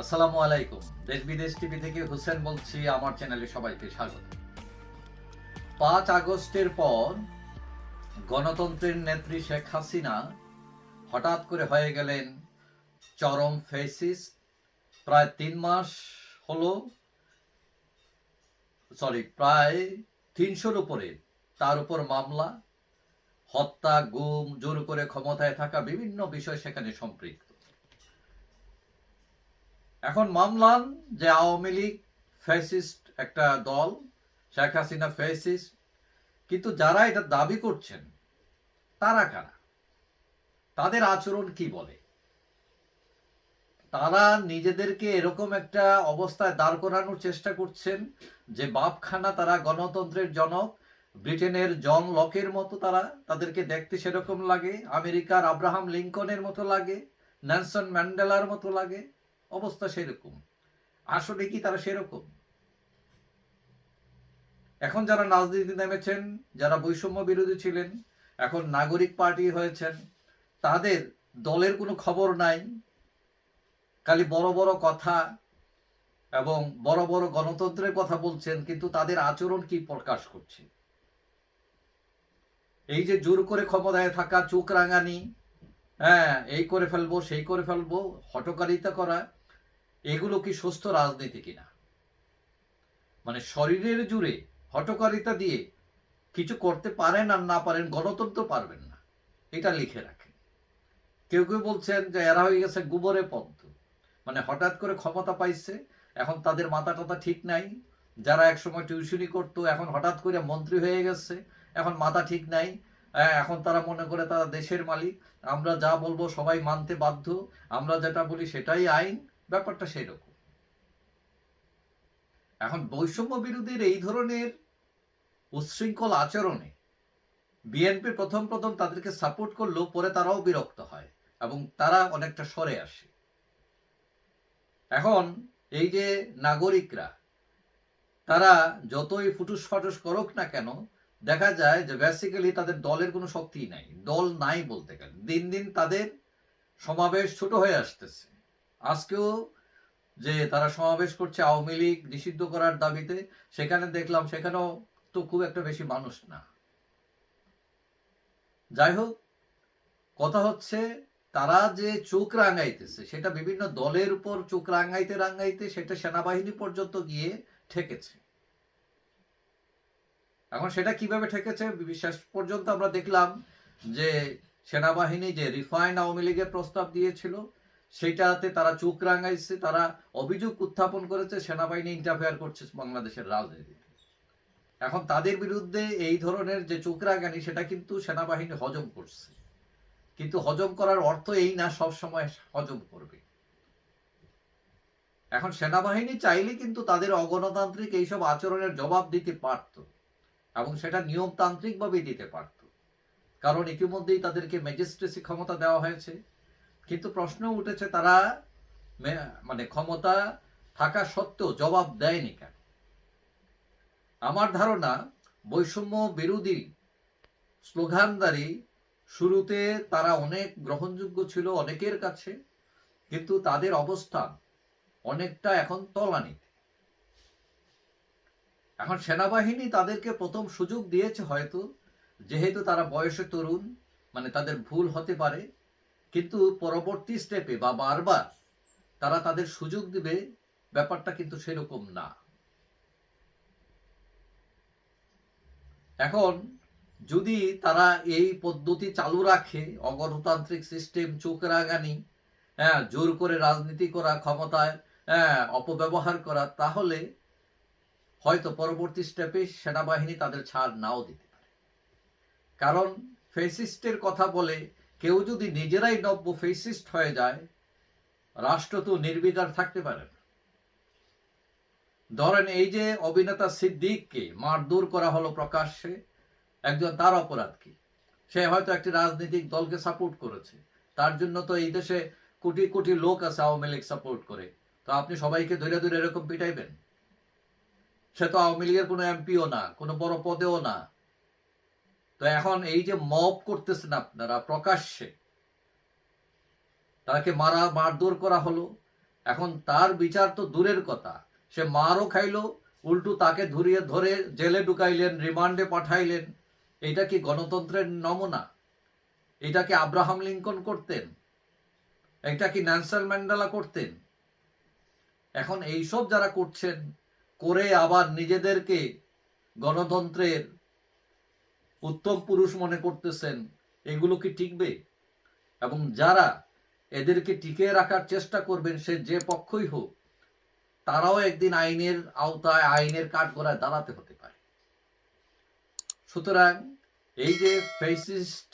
আসসালামু আলাইকুম। দেশ বিদেশ টিভি থেকে হোসেন বলছি, আমার চ্যানেলে সবাইকে স্বাগত। পাঁচ আগস্টের পর গণতন্ত্রের নেত্রী শেখ হাসিনা হঠাৎ করে হয়ে গেলেন চরম ফেসিস প্রায় তিন মাস হলো সরি প্রায় তিনশোর উপরে তার উপর মামলা, হত্যা, গুম, জোর করে ক্ষমতায় থাকা বিভিন্ন বিষয় সেখানে সম্পৃক্ত। এখন মামলান যে আওয়ামী লীগ ফ্যাসিস্ট একটা দল, শেখ হাসিনা ফ্যাসিস্ট, কিন্তু যারা এটা দাবি করছেন, তারা কারা? তাদের আচরণ কি বলে? তারা নিজেদেরকে এরকম একটা অবস্থায় দাঁড় করানোর চেষ্টা করছেন যে বাপখানা তারা গণতন্ত্রের জনক, ব্রিটেনের জন লকের মতো তারা তাদেরকে দেখতে সেরকম লাগে, আমেরিকার আব্রাহাম লিঙ্কনের মতো লাগে ন্যানসন ম্যান্ডেলার মতো লাগে। অবস্থা সেরকম। আসলে কি তারা সেরকম? এখন যারা রাজনীতি নেমেছেন, যারা বৈষম্য বিরোধী ছিলেন, এখন নাগরিক পার্টি হয়েছেন, তাদের দলের কোনো খবর নাই। খালি বড় বড় কথা এবং বড় বড় গণতন্ত্রের কথা বলছেন, কিন্তু তাদের আচরণ কি প্রকাশ করছে? এই যে জোর করে ক্ষমতায় থাকা চোখ রাঙানি হ্যাঁ এই করে ফেলব, সেই করে ফেলব হটকারিতা করা এগুলো কি সুস্থ রাজনীতি কিনা? মানে শরীরের জুড়ে হটকারিতা দিয়ে কিছু করতে পারেন আর না পারেন গণতন্ত্র পারবেন না। এটা লিখে রাখেন। কেউ কেউ বলছেন যে এরা হয়ে গেছে গোবরে পদ্ম। মানে হঠাৎ করে ক্ষমতা পাইছে এখন তাদের মাথা টাথা ঠিক নাই। যারা একসময় টিউশনি করতো এখন হঠাৎ করে মন্ত্রী হয়ে গেছে এখন মাথা ঠিক নাই। হ্যাঁ, এখন তারা মনে করে তারা দেশের মালিক। আমরা যা বলব সবাই মানতে বাধ্য। আমরা যেটা বলি সেটাই আইন। ব্যাপারটা সেরকম এখন বৈষম্য বিরোধীর এই ধরনের উচ্ছৃঙ্খল আচরণে বিএনপি প্রথম প্রথম তাদেরকে সাপোর্ট করলেও পরে তারাও বিরক্ত হয় এবং তারা অনেকটা সরে আসে। এখন এই যে নাগরিকরা, তারা যতই ফুটুস ফাটুস করুক না কেন, দেখা যায় যে বেসিক্যালি তাদের দলের কোনো শক্তি নাই। দল নাই বলতে গেলে। দিন দিন তাদের সমাবেশ ছোট হয়ে আসতেছে। আজকেও যে তারা সমাবেশ করছে আওয়ামী লীগ নিষিদ্ধ করার দাবিতে, সেখানে দেখলাম সেখানেও তো খুব একটা বেশি মানুষ না। যাই হোক, কথা হচ্ছে তারা যে চোখ রাঙাইতেছে, সেটা বিভিন্ন দলের উপর চোখ রাঙাইতে রাঙাইতে সেটা সেনাবাহিনী পর্যন্ত গিয়ে ঠেকেছে। এখন সেটা কীভাবে ঠেকেছে বিশেষ পর্যন্ত আমরা দেখলাম যে সেনাবাহিনী যে রিফাইন আওয়ামী লীগের প্রস্তাব দিয়েছিল সেটাতে তারা চোখ রাঙাইছে, তারা অভিযোগ উত্থাপন করেছে, সেনাবাহিনী ইন্টারফেয়ার করছে বাংলাদেশের রাজনীতিতে। এখন তাদের বিরুদ্ধে এই ধরনের যে চোখ রাঙানি, সেটা কিন্তু সেনাবাহিনী হজম করছে। কিন্তু হজম করার অর্থ এই না, সব সময় হজম করবে। এখন সেনাবাহিনী চাইলে কিন্তু তাদের অগণতান্ত্রিক এইসব আচরণের জবাব দিতে পারত এবং সেটা নিয়মতান্ত্রিকভাবেই দিতে পারত। কারণ ইতিমধ্যেই তাদেরকে ম্যাজিস্ট্রেসি ক্ষমতা দেওয়া হয়েছে। কিন্তু প্রশ্ন উঠেছে তারা মানে ক্ষমতা থাকা সত্ত্বেও জবাব দেয়নি কেন? আমার ধারণা বৈষম্য বিরোধী স্লোগানদারি শুরুতে তারা অনেক গ্রহণযোগ্য ছিল অনেকের কাছে, কিন্তু তাদের অবস্থান অনেকটা এখন তলানিতে এখন সেনাবাহিনী তাদেরকে প্রথম সুযোগ দিয়েছে হয়তো, যেহেতু তারা বয়সে তরুণ মানে তাদের ভুল হতে পারে। কিন্তু পরবর্তী স্টেপে বা বারবার তারা তাদের সুযোগ দিবে, ব্যাপারটা কিন্তু সেরকম না। এখন যদি তারা এই পদ্ধতি চালু রাখে, অগণতান্ত্রিক সিস্টেম চোখ রাগানি হ্যাঁ জোর করে রাজনীতি করা, ক্ষমতায় হ্যাঁ অপব্যবহার করা, তাহলে হয়তো পরবর্তী স্টেপে সেনাবাহিনী তাদের ছাড় নাও দিতে পারে। কারণ ফেসিস্টের কথা বলে কেউ যদি নিজেরাই নব্য ফেসিস্ট হয়ে যায়, রাষ্ট্র তো নির্বিকার থাকতে পারে ধরেন এই যে অভিনেতা সিদ্দিককে মারধর করা হলো প্রকাশ্যে, একজন তার অপরাধ কি সে হয়তো একটি রাজনৈতিক দলকে সাপোর্ট করেছে। তার জন্য তো এই দেশে কোটি কোটি লোক আছে আওয়ামী লীগ সাপোর্ট করে। তো আপনি সবাইকে ধরে ধরে এরকম পিটাইবেন? সে তো আওয়ামী লীগের কোনো এমপিও না, কোনো বড় পদেও না। তো এখন এই যে মব করতেছেন আপনারা প্রকাশ্যে, তাকে মারা, মারধর করা হলো। এখন তার বিচার তো দূরের কথা। সে মারও খাইলো, উল্টু তাকে ধরিয়ে, ধরে জেলে ঢুকাইলেন, রিমান্ডে পাঠাইলেন। এটা কি গণতন্ত্রের নমুনা? এটা কি আব্রাহাম লিঙ্কন করতেন? এটা কি ন্যানসেল ম্যান্ডেলা করতেন? এখন এইসব যারা করছেন, করে আবার নিজেদেরকে গণতন্ত্রের উত্তম পুরুষ মনে করতেছেন, এগুলো কি টিকবে এবং যারা এদেরকে টিকিয়ে রাখার চেষ্টা করবেন, সে যে পক্ষই হোক, তারাও একদিন আইনের আওতায়, আইনের কাঠগড়ায় দাঁড়াতে হতে পারে। সুতরাং এই যে ফেসিস্ট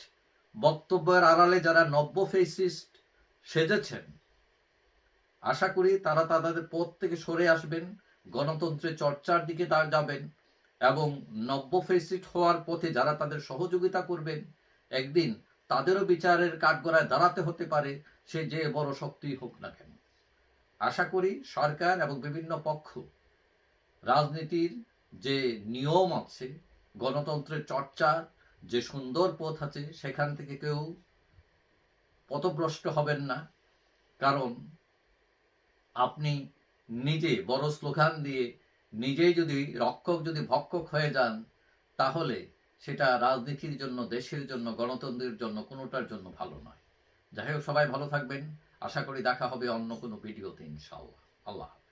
বক্তব্যের আড়ালে যারা নব্য ফেসিস্ট সেজেছেন, আশা করি তারা তাদের পথ থেকে সরে আসবেন, গণতন্ত্রের চর্চার দিকে যাবেন। এবং নব্য ফেসিস্ট হওয়ার পথে যারা তাদের সহযোগিতা করবেন, একদিন তাদেরও বিচারের কাঠগড়ায় দাঁড়াতে হতে পারে, সে যে বড় শক্তি হোক না কেন। আশা করি সরকার এবং বিভিন্ন পক্ষ রাজনীতির যে নিয়ম আছে, গণতন্ত্রের চর্চার যে সুন্দর পথ আছে, সেখান থেকে কেউ পথভ্রষ্ট হবেন না। কারণ আপনি নিজে বড় স্লোগান দিয়ে নিজেই যদি রক্ষক যদি ভক্ষক হয়ে যান, তাহলে সেটা রাজনীতির জন্য, দেশের জন্য, গণতন্ত্রের জন্য কোনোটার জন্য ভালো নয়। যাই হোক, সবাই ভালো থাকবেন। আশা করি দেখা হবে অন্য কোনো ভিডিওতে ইনশাআল্লাহ। আল্লাহ।